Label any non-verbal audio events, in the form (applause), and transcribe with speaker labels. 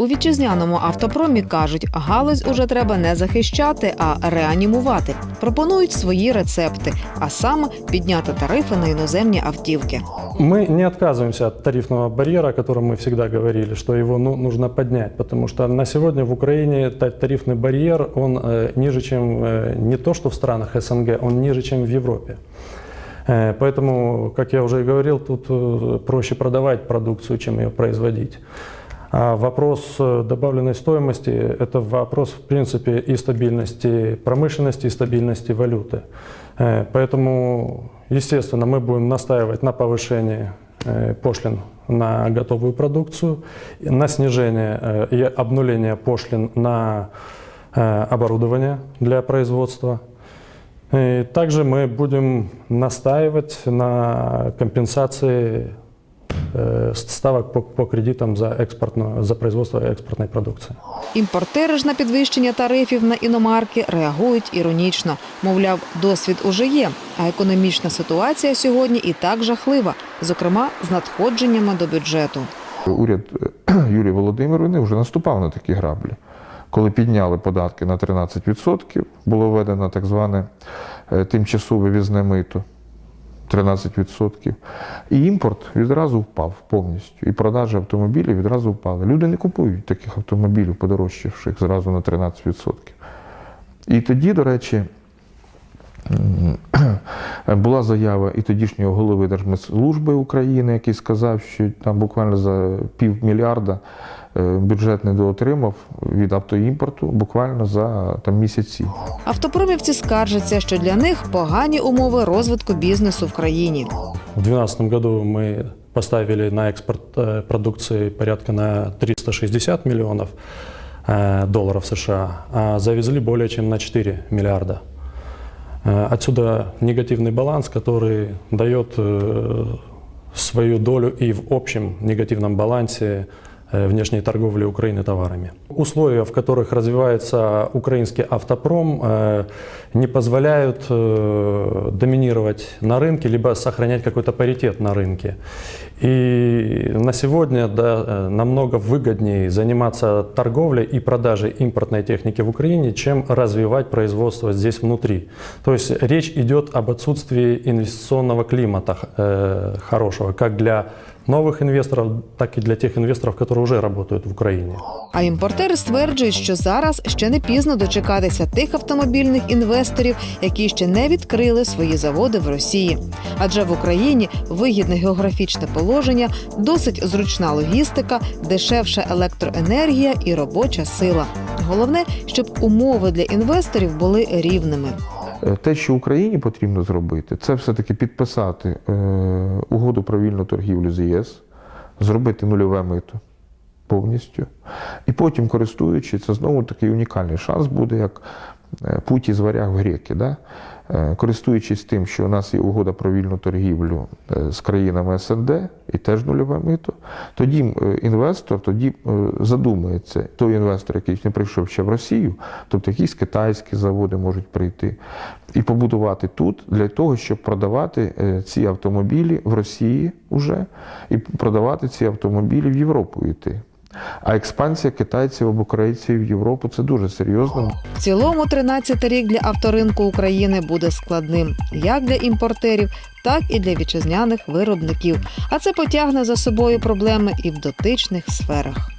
Speaker 1: У вітчизняному автопромі кажуть, галузь уже треба не захищати, а реанімувати. Пропонують свої рецепти, а саме підняти тарифи на іноземні автівки.
Speaker 2: Мы не отказываемся от тарифного барьера, о котором мы всегда говорили, что его ну, нужно поднять, потому что на сегодня в Украине та- тарифный барьер, он э, ниже, чем э, не то, что в странах СНГ, он ниже, чем в Европе. Э, Поэтому, как я уже и говорил, тут э, проще продавать продукцию, чем ее производить. А вопрос э, добавленной стоимости – это вопрос, в принципе, и стабильности промышленности, и стабильности валюты. Э, Поэтому, естественно, мы будем настаивать на повышении э, пошлин на готовую продукцию, на снижение и обнуление пошлин на оборудование для производства. И также мы будем настаивать на компенсации ставок по, по кредитам за, экспортную, за производство экспортной продукции.
Speaker 1: Імпортери ж на підвищення тарифів на іномарки реагують іронічно. Мовляв, досвід уже є, а економічна ситуація сьогодні і так жахлива, зокрема з надходженнями до бюджету.
Speaker 3: Уряд е, (clears throat) Юлії Володимирівни вже наступав на такі граблі. Коли підняли податки на 13%, було введено так зване е, тимчасове візне мито 13%. І імпорт відразу впав повністю. І продажі автомобілів відразу впали. Люди не купують таких автомобілів, подорожчавших зразу на 13%. І тоді, до речі, (clears throat) була заява і тодішнього голови Держмитслужби України, який сказав, що там буквально за півмільярда е, бюджет недоотримав від автоімпорту буквально за там, місяці.
Speaker 1: Автопромівці скаржаться, що для них погані умови розвитку бізнесу в країні.
Speaker 2: В 2012 году мы поставили на экспорт э, продукции порядка на 360 миллионов э, долларов США, а завезли более чем на 4 миллиарда. Э, Отсюда негативный баланс, который дает э, свою долю и в общем негативном балансе э, внешней торговли Украины товарами. Условия, в которых развивается украинский автопром, э, не позволяют э, доминировать на рынке, либо сохранять какой-то паритет на рынке. И на сегодня да, э, намного выгоднее заниматься торговлей и продажей импортной техники в Украине, чем развивать производство здесь внутри. То есть речь идет об отсутствии инвестиционного климата э, хорошего, как для новых инвесторов, так и для тех инвесторов, которые уже работают в Украине.
Speaker 1: А імпортери стверджують, що зараз ще не пізно дочекатися тих автомобільних інвесторів, які ще не відкрили свої заводи в Росії. Адже в Україні вигідне географічне положення, досить зручна логістика, дешевша електроенергія і робоча сила. Головне, щоб умови для інвесторів були рівними.
Speaker 3: Е, Те, що Україні потрібно зробити, це все-таки підписати е, угоду про вільну торгівлю з ЄС, зробити нульове мито повністю. І потім, користуючись, це знову такий унікальний шанс буде, як путь із варяг в греки. Да? Е, Користуючись тим, що у нас є угода про вільну торгівлю е, з країнами СНД і теж нульове мито, тоді е, інвестор тоді е, задумається, той інвестор, який не прийшов ще в Росію, тобто якісь китайські заводи можуть прийти і побудувати тут для того, щоб продавати е, ці автомобілі в Росії вже і продавати ці автомобілі в Європу йти. А експансія китайців або корейців в Європу це дуже серйозно.
Speaker 1: В цілому 13 рік для авторинку України буде складним як для імпортерів, так і для вітчизняних виробників. А це потягне за собою проблеми і в дотичних сферах.